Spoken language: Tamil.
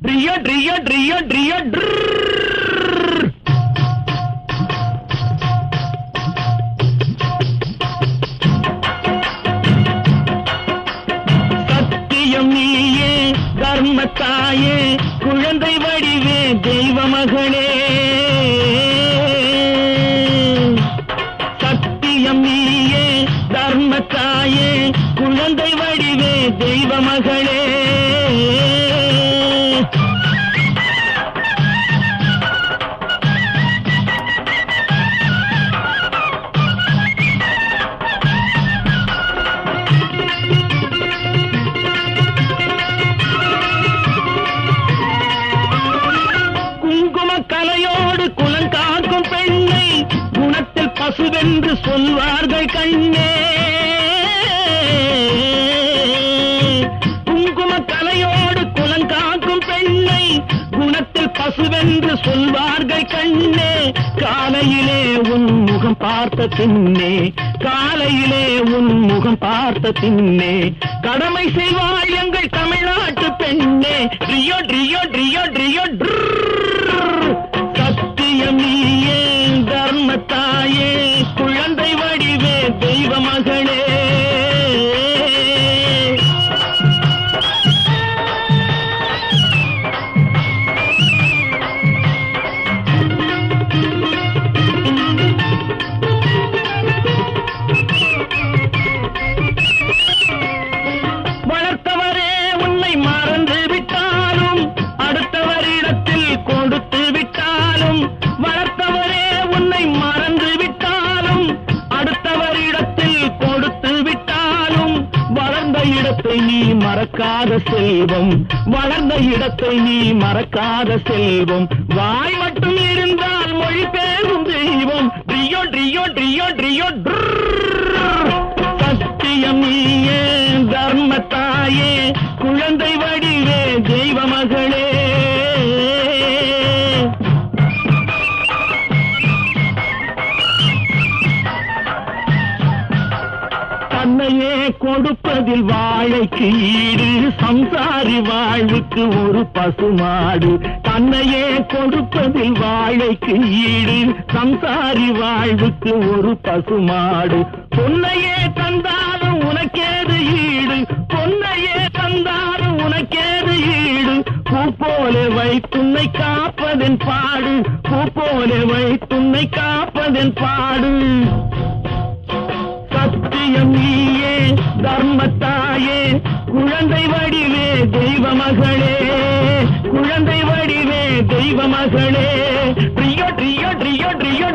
ட்ரியோ ட்ரியோ ட்ரியோ ட்ரியோ சத்தியம் நீயே தர்மத்தாயே குழந்தை வடிவே தெய்வ மகளே சத்தியம் நீயே தர்மத்தாயே குழந்தை வடிவே தெய்வ மகளே என்று சொல்வார்கள் கண்ணே. குங்கும கலையோடு குலங்காக்கும் பெண்ணை குணத்தில் பசுவென்று சொல்வார்கள் கண்ணே. காலையிலே உன் முகம் பார்த்த பின்னே காலையிலே உன் முகம் பார்த்த பின்னே. கடமை செய்வாள் எங்கள் தமிழ்நாட்டு பெண்ணே. ரியோ ரியோ ரியோ நீ மறக்காத செல்வம். வளர்ந்த இடத்தை நீ மறக்காத செல்வம். வாய் மட்டும் இருந்தால் மொழி பேரும் தெய்வம். ட்ரியோ ட்ரியோ ட்ரியோ ட்ரியோ சத்தியம் நீயே தர்மத்தாயே குழந்தை வடி தன்னையே கொடுப்பதில் வாழைக்கு ஈடு சம்சாரி வாழ்வுக்கு ஒரு பசுமாடு. தன்னையே கொடுப்பதில் வாழைக்கு ஈடு சம்சாரி வாழ்வுக்கு ஒரு பசுமாடு. பொன்னையே தந்தாலும் உனக்கேது ஈடு. பொன்னையே தந்தாலும் உனக்கேது ஈடு. பூ போல வைத்துன்னை காப்பதன் பாடு. பூ போல வைத்துன்னை காப்பதன் பாடு. தெய்வம் நீயே தர்மத்தாயே குழந்தை வடிவே தெய்வ மகளே குழந்தை வடிவே தெய்வ மகளே ட்ரியோ ட்ரியோ ட்ரியோ ட்ரியோ